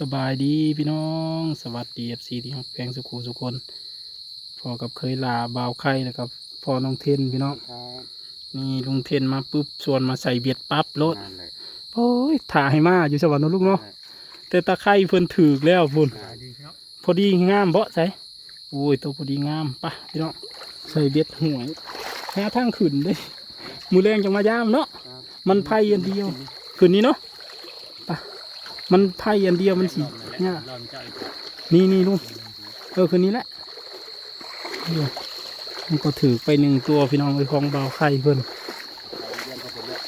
สบายดีพี่น้อง สวัสดีเอฟซีที่ฮักแพงสุขูสุกคนพอกับเคยลาบ่าวไข่แล้วกับพอน้องเทนพี่น้องครับนี่ลุงเทนมาปุ๊บชวนมาใส่เบียดปั๊บรถนั่นเลยโอ้ยถ่ายมาอยู่สวรรค์เนาะลูกเนาะแต่ตะไคร่เพิ่นถือกแล้วพุ่นขายดีครับพอดีงามเบาะใส่โอ้ยตัวพอดีงามปะพี่น้องใส่เบียดหวยหาทางขึ้นเด้มือแรงจังมายามเนาะครับมันไพ่อันเดียวคืนนี้เนาะปะ มันไพ่อันเดียวมันสีเนี่ยนี่นี่ลุงเออคืนนี้แหละเดี๋ยวมันก็ถือไปหนึ่งตัวพี่น้องไปของเบาไข่เพิ่นเรียนเขาเป็นเนี่ย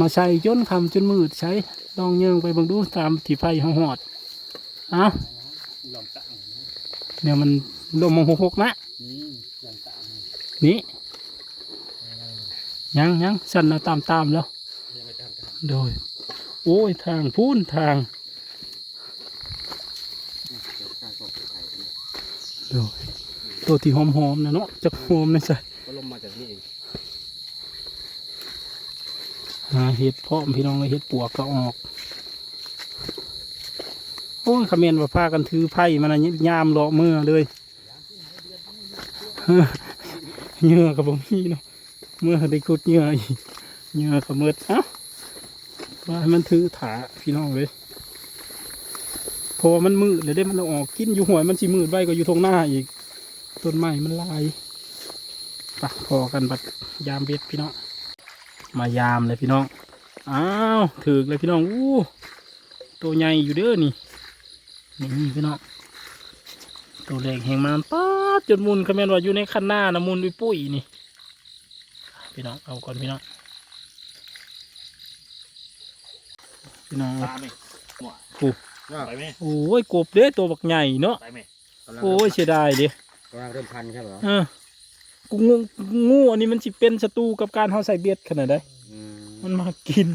มาใช้จนคำจนมืดใช้ลองเยิงไปบิ่งดูตามที่ไฟห้องหอดอ้าเนี่ยมันลมมองหกๆนะนี่ยังยังสั่นเอาตามตามแล้ว โดย โอ้ยทางพูนทางเดี๋ยวข้างก็ไข่กันเนี่ยโดยตัวที่หอมๆนะเนาะจะหอมนะใส่ก็ลมมาจากนี่เองหาเห็ดเพาะพี่น้องเลยเห็ดปวกก็ออก โอ้ยเขมนว่าพากันถือไผ่มันนะยามเลาะมือเลยเหงื่อกับผมมีเนาะเมื่อได้ขุดเหงื่ออีกเหงื่อกับเมืดเอ้า ว่าให้มันถือถาพี่น้องเลยเพอมันมืดเลยได้มันออกกินอยู่หวยมันสิมืดไว้ก็อยู่ตรงหน้าอีก ต้นไม้มันลายปะพอกันบัดยามเบ็ดพี่น้อง มายามเลยพี่น้อง อ้าวถือเลยพี่น้อง อู้ตัวใหญ่อยู่เด้อนี่ นี่พี่น้อง ตัวแรงแหงมันป๊าจนมุนคำเมนว่าอยู่ในคันหน้านะมุนด้วยปุ้ยนี่ พี่น้องเอาก่อนพี่น้อง พี่น้องตาไหมโอ้ไปไหมโอ้ยกบเด้ตัวบักใหญ่เนาะไปไหมโอ้ยเสียดายเด้กำลังเริ่มพันครับเหรอเออกูงูงูอันนี้มันสิเป็นศัตรูกับการเฮาใส่เบ็ดขนาดใดอืมมันมากิน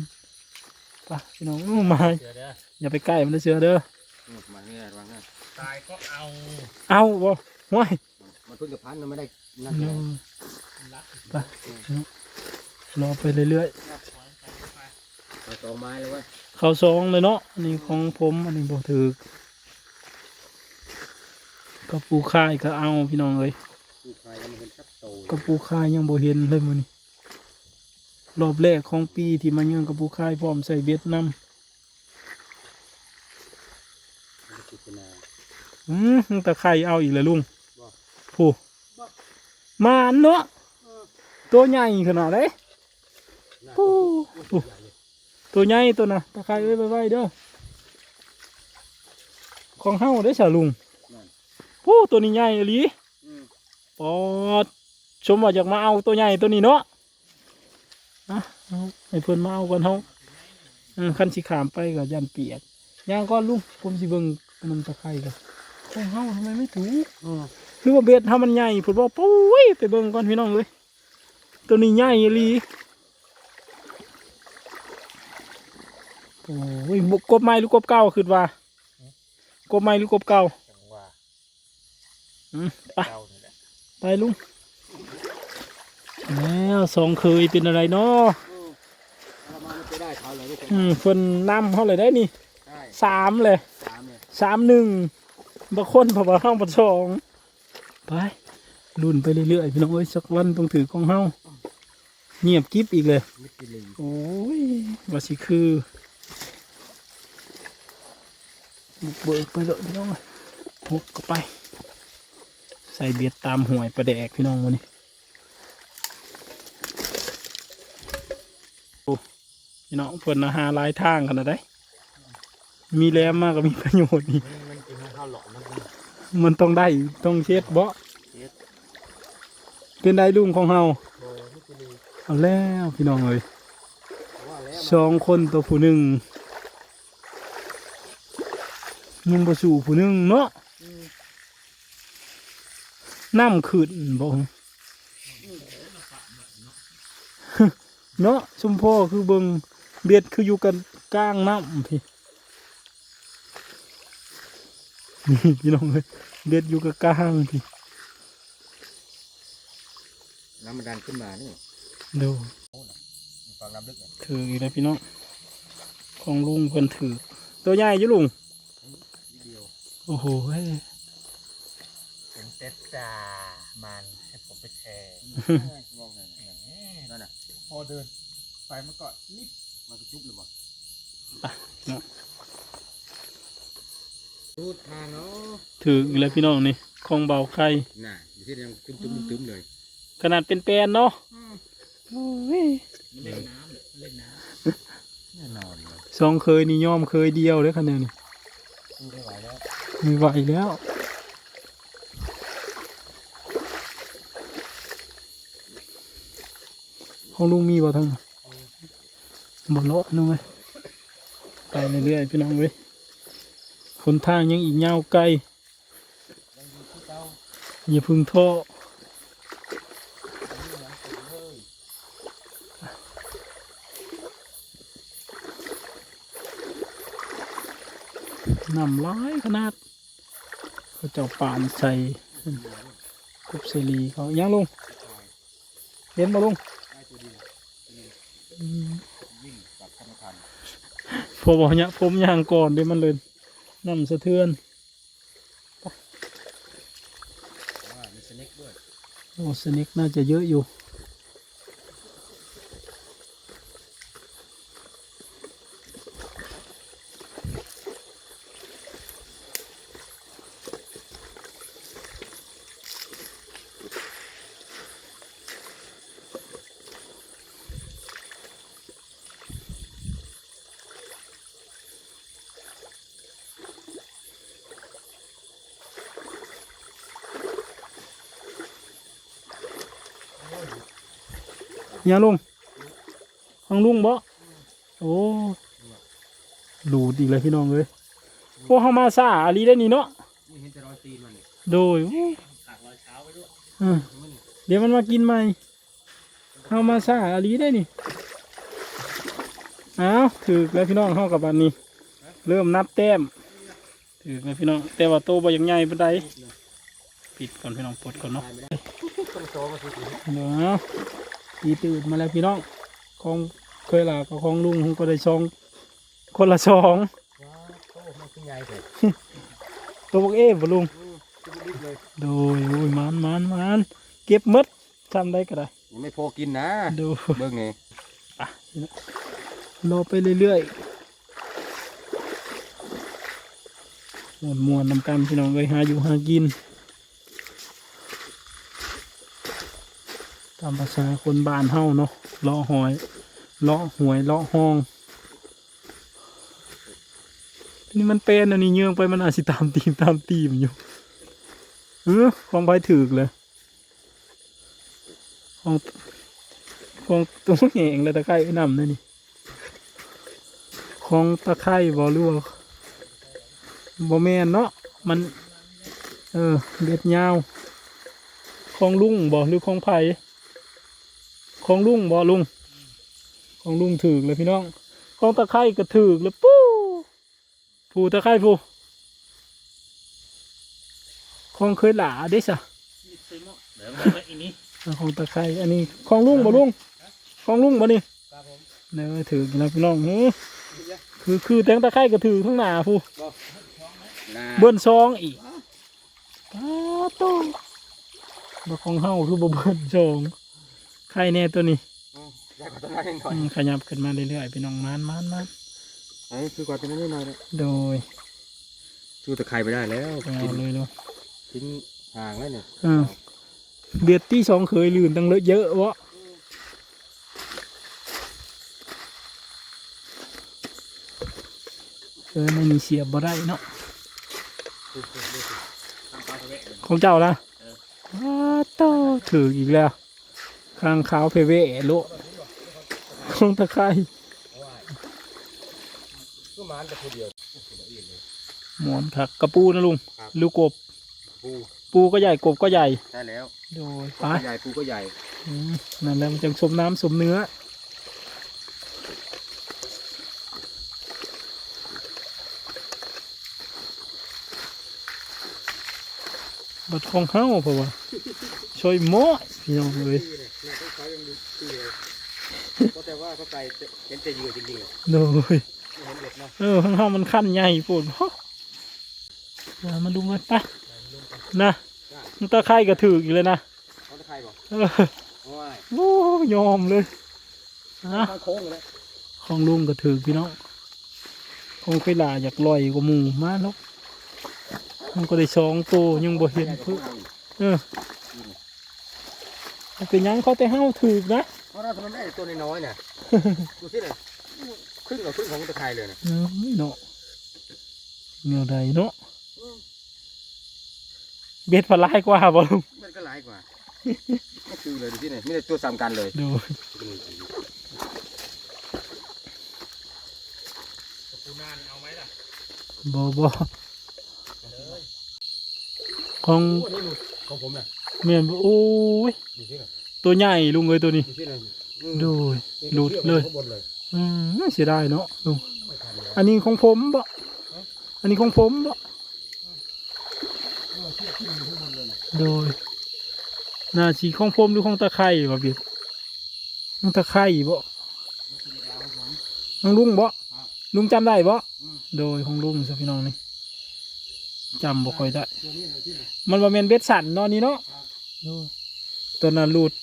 ไปพี่น้องอู้มาเดี๋ยวเด้ออย่าไปใกล้มันนะเสือเด้ออืมมาเนี่ยวางนั่นตายก็เอา เอาบ่ห้วยมันเพิ่งจะพันมันไม่ได้นั่นเอเลยอไปรอไปเรื่อยเอาสองไม้เลยเว้ยๆเข้าซองเลยเนาะอันนี้ของผมอันนี้บ่ถือกกระปูค่ายก็เอาพี่น้องเอ้ยผู้ชายก็มาเห็นสักโตกระปูค่ายยังบ่เห็นเลยมื้อนี้รอบแรกของปีที่มาเยือนกระปูค่ายพร้อมใส่เบ็ดนำมันจะติดเป็นแนวอืมตะไคร่เอาอีกแล้วลุงบ่ผู้มาอันเนาะตัวใหญ่ขนาดเลยน่าผู้ผู้ผู้ ตัวใหญ่ตัวน่ะตะไคร่เอ้ยไปไว้เด้อของเฮาได้อสาลุงนั่นผู้ตัวนี้ใหญ่อีหลีอืมปอดชมว่าอยากมาเอาตัวใหญ่ตัวนี้เนาะอะเอาให้เพิ่นมาเอากันเฮาอืมคันสิขามไปก็ยันเปียกย่างก้อนลุงผมสิเบิ่งมันตะไคร่กันของเฮาทำไมไม่ถูกอืมคือว่าเบ็ดทำมันใหญ่ผมบอกปุ้ยไปเบิ่งก่อนพี่น้องเลยตัวนี้ใหญ่อีหลี โอ้ยบุกกบไม้หรือกบเก่าคือว่า กบไม้หรือกบเก่าจังหวะอืมไปเก่านี่แหละไปลุงแล้วสองเคยเป็นอะไรเนาะอืมเอามาไม่ได้เขาเลยไม่เป็นอืมเพิ่นนำเขาเลยได้นี่ได้สามเลยสามเลยสามหนึ่งบางคนเพราะว่าห้องประสองไปรุ่นไปเรื่อยๆพี่น้องเอ้ยสักวันต้องถือกองเฮาเงียบกิ๊บอีกเลย มิตรลีโอ้ยว่าสิคือ บุกเบิกไปเลยพี่น้องพุกก็ไป ใส่เบียดตามห่วยประแดกพี่น้องวันนี้โอ้พี่น้องเพิ่นอาหารหลายทางขนาดได้ มีแรมมากก็มีประโยชน์นี่มันมันกินข้าวหลอมมันเป็นมันต้องได้ต้องเช็ดเบาะเช็ดเป็นได้ลุงของเฮาโดยมิตรลีเอาแล้วพี่น้องเอ้ยเพราะว่าแล้วสองคนตัวผู้หนึ่ง ยังบ่สู่ผู้หนึ่งเนาะอืมน้ำขึ้นบ่เนาะชุมพ่อคือเบิงเบียดคืออยู่กันกลางน้ำพี่นี่พี่น้องเอ้ยเบียดอยู่กับกลางพี่น้ำมันดันขึ้นมานี่ดูฟังน้ำลึกอะถืออยู่นะพี่น้องของลุงเพิ่นถือตัวใหญ่อยู่ลุงน โอ้โหเฮ้ยถึงเต็ดจ่ามันให้ผมไปแทงมองไงนั่นน่ะพอเดิน ไปมันก็นิบมันก็จุ๊บเลยบ่เนาะรูดทางเนาะถืออีกแล้วพี่น้องนี่ของเบาไข่น่ะอยู่ที่ยังตุ้มตุ้มตุ้มเลย ขนาดเป็นแปลนเนาะโอ้ยเล่นน้ำเล่นน้ำแน่นอนเลยสองเคยนี่ยอมเคยเดียวเลยคะแนนนี่สู้ไม่ไหวแล้ว ไม่ไหวแล้วของลุงมีบ่ทั้งบ่เลาะนู่นไหมไปเรื่อยๆพี่น้องเว้ยหนทางยังอีกยาวไกลยังอยู่ที่เต้าอย่าพึ่งท้อ ยังอยู่หลังสุดเลย น้ำร้ายขนาด เขาเจ้าป่านใส่กุบเสรีเขายังลงเห็นบ่ลงได้ตัวเดียวอืมบธนาคารพอบอกเนี่ยผมย่างก่อนเดี๋ยวมันเลยน้ำสะเทือนว่ามีสเน็กด้วยโอ้สนิกน่าจะเยอะอยู่ ยาลุงฟังลุงบ่โอ้หลูดอีกเลยพี่น้องเลยโอ้เฮามาซาอาลีได้นี่เนาะนี่เห็นแต่รอยตีนมันนี่โดยตากรอยเท้าไว้ด้วยอ่ามันเดี๋ยวมันมากินใหม่เฮามาซาอาลีได้นี่เอาถือแล้วพี่น้องเฮากับอันนี้ เริ่มนับแต้มถือแล้วพี่น้องแต่ว่าโตบ่ยังใหญ่ปานใดปิดก่อนพี่น้องปลดก่อนเนาะตายไม่ได้ต้องโตมาสิเดี๋ยวนะ ตีตื่นมาแล้วพี่น้องของเคยลากับของลุงผมก็ได้ซอง คนละซองว้าโตมันขึ้นใหญ่เลยตัวบอกเอ๊ะบ่ลุงอืมจะรีบเลยโดยโอ้ยมันมันมันเก็บหมดทำได้ก็ได้ยังไม่พอกินนะดูเบิ่งนี่รอไปเรื่อยๆมวนมวนๆนำกันพี่น้องเลยหาอยู่หากิน ตามภาษาคนบ้านเฮาเนาะเลาะหอยเลาะหวยเลาะห้อง นี่มันเป็นอันนี้เยื่องไปมันอาจสิตามตีมตามตีมอยู่ เออของไปถือกเลยของของตัวแหงเลยตะไคร้ไอ้นำนั่นนี่ของตะไคร้บอหรือว่าบอแมนเนาะมัน เออเบ็ดยาว ของลุงบอหรือของไผ่ ของลุงบอลุง ของลุงถือกเลยพี่น้อง ของตะไคร้ก็ถือกเลยปู้ผู้ตะไคร่ผู้คงเคยหลาเด้สะเดี๋ยวมันอีนี้ของตะไคร่อันนี้ของลุงบ่ลุง ของลุงบ่นี่ครับผมเนื้อถือนะพี่น้องหือคือคือแตงตะไคร่ก็ถือข้างหน้าผู้นาเบิ้นซองอีกอ้าโตบ่ของเฮาคือบ่เบิ้นซอง ไข่แน่ตัวนี้อยากกว่าตัวนั้นหน่ออืยมขยับขึ้นมาเรื่อยๆพี่น้องมานมานมานไอ้คือกว่าตัวนั้นหน่อยเลยโดยสู้ตะไคร้ไปได้แล้วไปเอาเลยเนาะทิ้งห่างแล้วเนี่ยอ่าเบียดที่สองเคยลื่นตั้งเลอะเยอะวะเออไม่มีเสียบบ่ได้เนาะของเจ้าละว้าโตถืออีกแล้ว ข้างขาวเพเวโลของตะไคร้ก็มานแต่คนเดียวหมอนผักกระปูนะลุงครับลูกกบ ปูปูก็ใหญ่กบก็ใหญ่ได้แล้วโดยปูไปก็ใหญ่ปูก็ใหญ่อืมนั่นแหละมันจึงสมน้ำสมเนื้อบัดของเฮาเพราะว่าช่วยหม้อพี่น้องเลย เขายังดูตีเลย ก็แต่ว่าเขาไปเห็นแต่เหยื่อจริงๆโดยไม่เห็นเด็ดนะเออของเฮามันขั้นใหญ่ปวดเพราะเดี๋ยวมาดูมันไปนะมันตะไคร่กระถืออีกเลยนะเขาจะใครบอกเออโอ้ยโอ้ยอมเลยนะข้างโค้งเลยของลุงกระถือพี่น้องของเคยลาอยากลอยกว่าหมูมาแล้วมันก็ได้สองตัวยังบ่เห็นเพื่อเออมันเป็นหยังเขาแต่ห้าวถือนะเพ ราะเราทำไมไม่ได้ตัวน้อยๆเนี่ยดูสิเลยครึ่งกับครึ่งของตะไคร้เลยนะเออไม่เนาะเนื้อใดเนาะเบ็ดพลายกว่าบ่ลุงมันก็หลายกว่าก็คือเลยดูสิเนี่ยไม่ได้ตัวซ้ำกันเลยดูปูนานเอาไหมล่ะบ่บ่ของอันนี้หลุดของผมน่ะแม่นบ่โอ้ยดูสิเนี่ย ตัวใหญ่ลุงเอ้ยตัวนี้ดูสิเนี่ยดูหลุดเลยข้างบนเลยอืมเสียดายเนาะลุงไม่ทันเลยอันนี้ของผมบ่อันนี้ของผมบ่โดยหน้าชีของผมหรือของตะไคร่บ่เบียดของตะไคร่บ่ของลุงบ่ลุงจำได้บ่โดยของลุงสิพี่น้องนี่จำบ่ค่อยได้ตัวนี้เลยที่เนี่ยมันว่าแม่นเบ็ดสันเนาะนี่เนาะโดย ตัวนั้นหลุด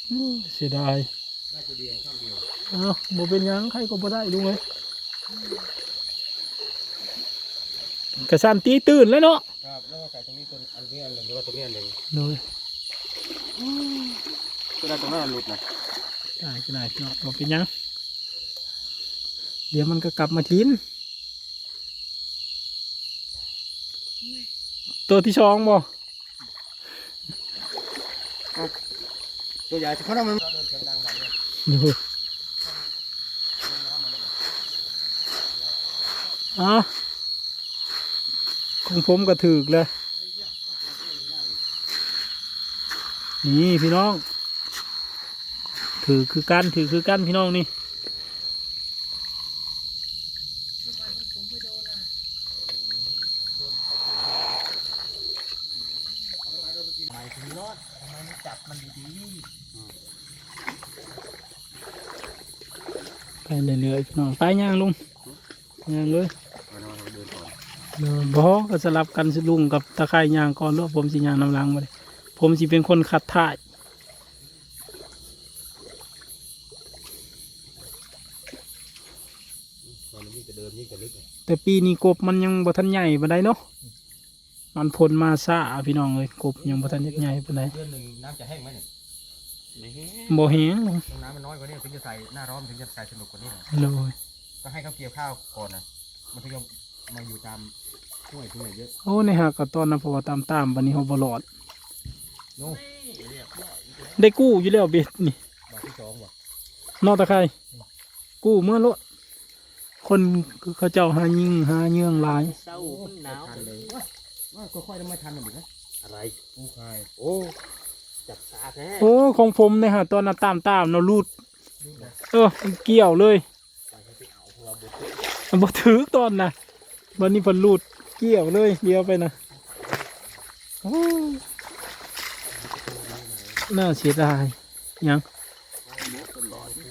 เสียดายได้ตัวเดียวข้างเดียวอ้าวบ่เป็นหยังใครก็บ่ได้ลุงเอ้ยกระสันตีตื่นแล้วเนาะครับแล้วก็ใส่ตรงนี้ตัวอันนี้อันหนึ่งแล้วก็ตรงนี้อันหนึ่งโดยตัวนั้นตรงนั้นหลุดนะได้ก็ได้พี่น้องบ่เป็นหยังเดี๋ยวมันก็กลับมากินตัวที่สองบ่ ตัวใหญ่เพราะเขามันเดินเสียงดังแบบนี้ดูอะของผมก็ถือกเลยนี่พี่น้อง ถือคือกันถือคือกันพี่น้องนี่ หมายถึงรอดทำไมไม่จับมันดี ไปเรื่อยๆพี่น้องไปย่างลุงย่างเลย ๆเราเดินก่อน เดิน บอกก็สลับกันสิลุงกับตะไคร่ย่างก่อนแล้วผมสิย่างน้ำลังมาเลยผมสิเป็นคนขัดถ่ายตอนนี้ยิ่งจะเดินยิ่งจะลึกเลยแต่ปีนี้กบมันยังบ่ทันใหญ่ปานใดเนาะมันผลมาซาพี่น้องเลยกบยังบ่ทันใหญ่ปานใดเดือนหนึ่งน้ำจะแห้งไหมเนี่ยบ่แห้งลงต้องน้ำมันน้อยกว่านี้ถึงจะใส่หน้าร้อนถึงจะใส่สนุกกว่านี้หน่อยเลยก็ให้เขาเกี่ยวข้าวก่อนนะมันถึงจะมาอยู่ตาม ห้วยที่ไหนเยอะโอ้ในหากก็ตอนนั้นเพราะว่าตามตามๆบัดนี้เฮาบ่รอด โน้ได้กู้อยู่แล้วเบ็ดนี่บาทที่สองว่ะนอกตะไคร่กู้เมื่อโลดคนเขาเจ้าหายิงหาเยื่องหลาย เศร้าหนาว ทันเลยว่าว่าก็ค่อยๆทำไมทันหน่อยนะอะไรปูคายโอ้ จับตาแท้โอ้ของผมในหาตอนนั้นตามตามๆเนาะรูด เออมันเกี่ยวเลยมันบ่ถือตอนนะวันนี้เพนรูด เกี่ยวเลยเดียวไปนะโอ้น่าเสียดายยัง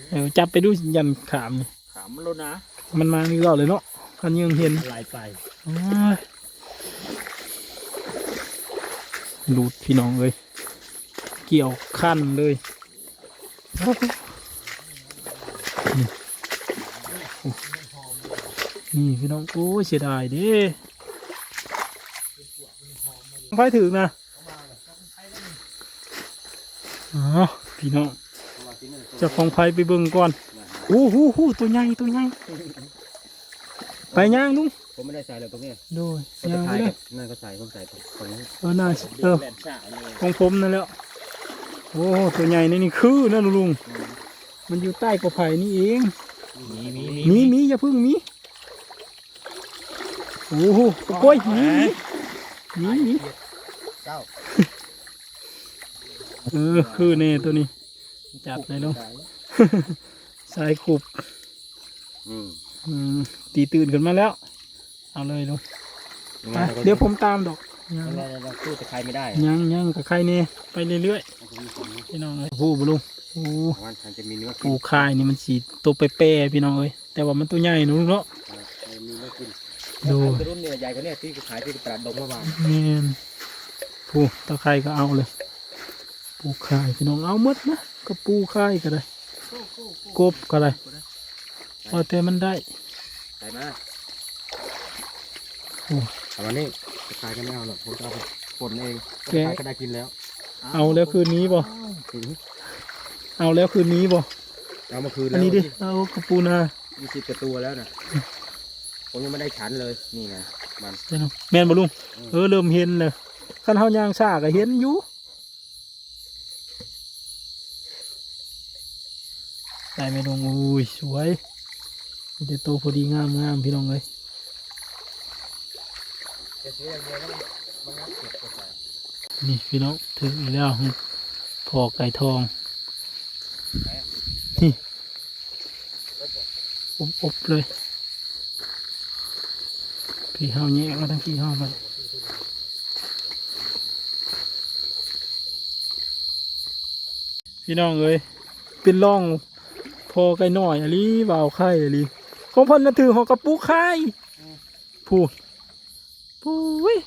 เออจับไปดูยันขามนี่ขำมันลดนะ มันมานี่รอดเลยเนาะคันยังเห็นลายไปโอ้ยรูดพี่น้องเลย เกี่ยวขั้นเลยโอ้โหนี่โอ้นี่พี่น้อง โอ้ยเสียดายเด้ ไฟถึงนะอ๋อพี่น้องเจะของไฟไปเบิ่งก่อนโอ้โหโหตัวใหญ่ตัวใหญ่ไปย่างลุงผมไม่ได้ใส่เลยตรงนี้โดยก็ย่างไปถ่ายเลยนั่นก็ใส่ผมใส่ตรงนี้เออน่าเออแบนซ่าเลยของผมนั่นแหล้วโอ้ตัวใหญ่นี่นี่คือนะลุงมันอยู่ใต้กระไผ่นี่เองมีมีมีมีอย่าพึ่งมีโอ้โหโอ้ยมีมีมี เจ้าเออคือเน่ตัวนี้ จัดเลยเนาะสายขุบอืมอืมตีตื่นขึ้นมาแล้ว เอาเลยลุงไปเดี๋ยวผมตามดอกยังเราเราสู้แต่ใครไม่ได้ ยังยังกับใครเน่ไปเรื่อยๆพี่น้องเอ้ยโอ้โหลุงโอ้วันฉันจะมีเนื้อกิปูนคายนี่มันสีตัวเป๊ะๆพี่น้องเอ้ยแต่ว่ามันตัวใหญ่เนอะลุงเนาะมีเนื้อกินดูกระรุ่นเนี่ยใหญ่กว่าเนี่ยที่ขายที่ตลาดดงเมื่อวานแม่น ปูตะไคร้ก็เอาเลย ปูไข่พี่น้องเอาหมดนะก็ปูไข่ก็ได้กบก็ได้พอแต่มันได้ใส่มาโอ้แต่วันนี้ขายก็ไม่เอาหรอกผมจะเอาไปปนเองแกะขายก็ได้กินแล้ว เอาแล้วคืนนี้บ่ถึงเอาแล้วคืนนี้บ่เอามาคืนอัแล้นวนี้ดิเอากระปูนายี่สิบกว่าตัวแล้วนะผมยังไม่ได้ฉันเลยนี่ไงมันเจ้าน้องแม่นบ่ลุงเออเริ่มเห็นเลย คันเฮายางซ่าก็เห็นอยู่ได้ไหมลุงอุ้ยสวยมีแต่โตพอดีงามงามพี่น้องเลยนี่พี่น้องถึงอีกแล้วพอไก่ทองนี่อบอบๆเลยพี่เฮาแยกมาทั้งพี่เฮาไป พี่น้องเอ้ยเป็นร่องพอไก่หน่อยอะลีบ่าวไข่อะลีของเพันน่ะถือหอกระปุกไข่พูดปุ้ย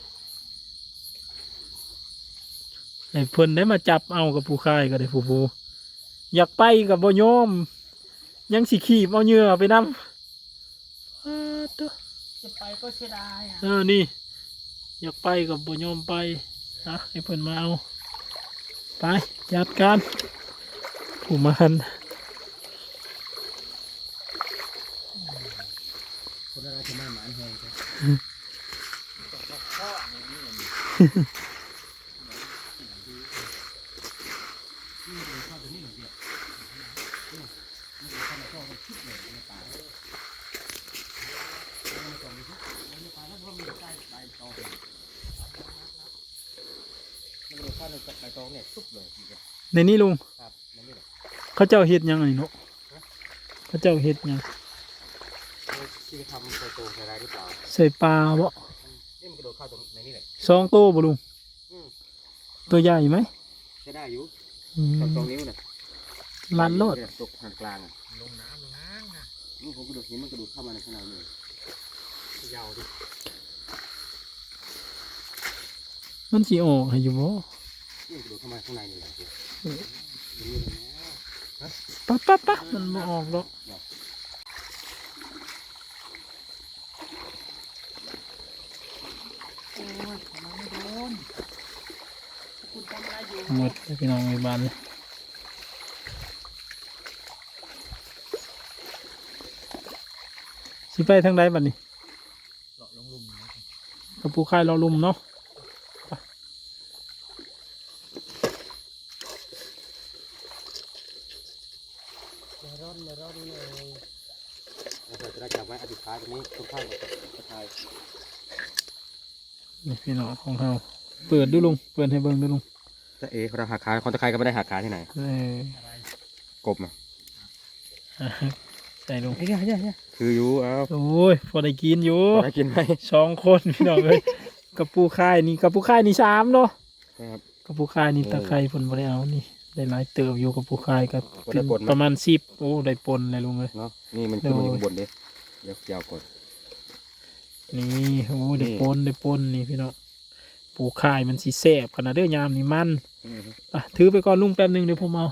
ไอ้เพิ่นได้มาจับเอากับผู้ค่ายก็ได้ผู้ผู้อยากไปกับบ่ยอมยังสิขีบเอาเหยื่อไปนำอ้าเด้อจะไปก็เสียดายอะเออนี่ อยากไปกับบ่ยอมไปนะให้เพิ่นมาเอา ไป จัดการ ผู้มาหันคนอะไรจะมาหมานแหงครับมันเป็นข้าวในใบตองเนี่ยซุปเลยทีเดียวในนี้ลุงครับมันนี่แหละ เขาเจ้าเฮ็ดหยังไงเนาะเขาเจ้าเฮ็ดหยังที่ทำใบตองใส่อะไรหรือเปล่าใส่ปลาบ่นี่มันกระโดดเข้าตรงในนี่แหละสองโตบ่ลุงอืมตัวใหญ่ไหมใช้ได้อยู่อืมตรงตรงนิ้วน่ะลันโลดตกทางกลางอะลงน้ำล้างอะนี่ผมกระโดดเห็นมันกระโดดเข้ามาในข้างในเลยยาวดิมันสิออกให้อยู่บ่นี่กระโดดเข้ามาข้างในนี่แหละเออนี่เลยนะ ปั๊บปั๊บปั๊บมันบ่ออกหรอกโอ้ยทำไมไม่โดนคุณทำอะไรอยู่หมดเลยพี่น้องในบ้านเลยสิไปทางใดบัดนี้เลาะลงลุมนะกับผู้ค่ายเราลุมเนาะไป ไม่ร้อนไม่ร้อนเลยเราจะได้จับไว้อธิษฐานตรงนี้ทุกท่านกระทาย นี่พี่น้อง ของเราเปิดดูลุงเปิดให้เบิ่งดูลุงถ้าเอ๋เขาหักขาคนตะไคร้ก็ไม่ได้หักขาที่ไหนเออกบอะใส่ลุงเฮ้ยเฮ้ยคืออยู่เอาโอ้ยพอได้กินอยู่ได้กินไหมสองคนพี่น้องเลยกับผู้ค่ายนี่กับผู้ค่ายนี่สามเนาะนะครับกับผู้ค่ายนี่โอ้ตะไคร้ผลบ่ได้เอานี่ได้หลายเติบอยู่กับผู้ค่ายกับบ่ได้ปนไหมประมาณสิบโอ้ได้ปนเลยลุงเลยเนาะนี่มันขึ้นมาอยู่ข้างบนดิเดี๋ยวเกี่ยวก่อนนี่โอ้ได้นี่ปนได้ปนนี่พี่น้อง ปูข่ายมันสีแสบขนาดเด้อยามนี่มันอะถือไปก่อนลุงแป๊บหนึงเดี๋ยวผมเอา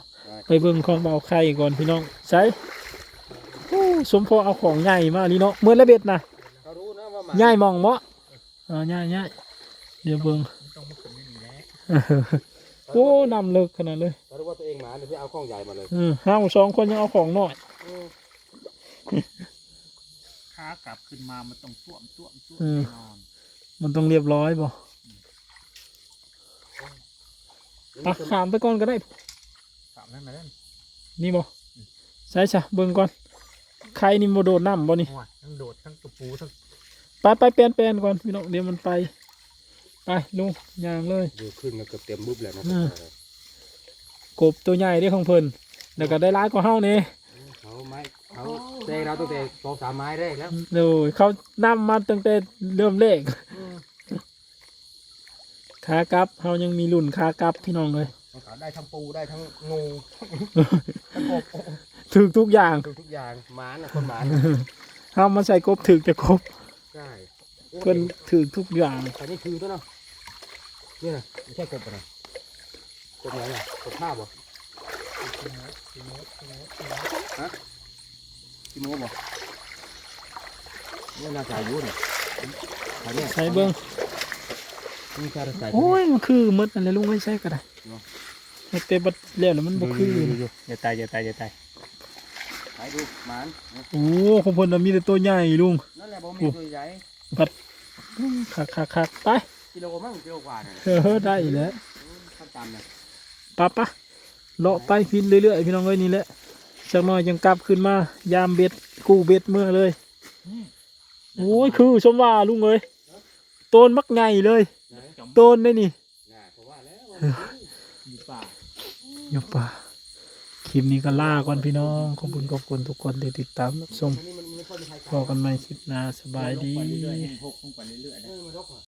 ไปเบิ่งของเบาไข่ก่อนพี่น้องใช่โอ้สมพอเอาของใหญ่มาลีเนาะเมื่อระเบ็ดนะเขารู้นะว่าหมาใหญ่มองเมาะอ่าใหญ่ใหญ่เดี๋ยวเบิ่งต้องมาขึ้นนี่แหละโอ้นำเลิกขนาดเลยเขารู้ว่าตัวเองหมาเดี๋ยวพี่เอาข้องใหญ่มาเลยอืมห้าสองคนยังเอาของหน่อยขากลับขึ้นมามันต้องต้วมต้วมต้วมอืมแน่นอนมันต้องเรียบร้อยบ่ อะขามไปก่อนก็ได้สามนั่นมาเล่นนี่บ่ใช่ใช่เบิ่งก่อนใครนี่โมโดดน้ำบ่นี่โอ้ยทั้งโดดทั้งกระปูทั้งไปไปเปลี่ยนแปลนก่อนพี่น้องเดี๋ยวมันไปไปลุงยางเลยดูขึ้นมาเกือบเต็มบุบแล้วนะอืมกบตัวใหญ่ได้ของเพิ่นแล้วก็ได้ร้ายกว่าเฮานี่เขาไม้เขาเตะเราตั้งแต่สองสามไม้แรกแล้วโอ้ยเขานำมาตั้งแต่เริ่มเลข ขากลับเฮายังมีรุ่นขากลับพี่น้องเลยเขาได้ทั้งปูได้ทั้งงูทั้งกบถึกทุกอย่างทุกทุกอย่างหมาน่ะคนหมาเฮามาใส่กบถึกแต่กบใช่เพิ่นถือทุกอย่างแต่นี่คือตัวเนาะนี่นะไม่ใช่กบนะกบไหนน่ะกบข้าวบ่ฮะกี่โมงบ่นี่น่าจะอายุนี่เขาเนี่ยใส่เบิ่ง นี่การใส่โอ้ยมันคือหมดนั่นแหละลุงไม่ใช่ก็ได้เนาะมันเตะบัดแล้วแล้วมันบ่คืออย่าตายอย่าตายอย่าตายไปดูหมันโอ้ของเพิ่นน่ะมีแต่ตัวใหญ่ลุงนั่นแหละบ่มีตัวใหญ่คักคักคักไปกิโลมั่งกิโลกว่าเนี่ยเออได้แล้วขั้นต่ำเนี่ยปะปะเลาะไปพินเรื่อยๆพี่น้องเอ้ยนี่แหละจักหน่อยยังกลับขึ้นมายามเบ็ดกู้เบ็ดเมื่อเลยโอ้ยคือชมว่าลุงเอ้ยโตนมักใหญ่เลย ไหนโตนได้นี่น่าเพราะว่าแล้วว่ามันอยู่ป่า ยกป่าคลิปนี้ก็ล่าก่อนพี่น้องขอบคุณขอบคุณทุกคนที่ติดตามรับชมอันนี้มันไม่ค่อยมีใครพอกันใหม่คลิปหน้าสบายดีลงไปเรื่อยๆเห็นพกลงไปเรื่อยๆเอนะอมันรกอะ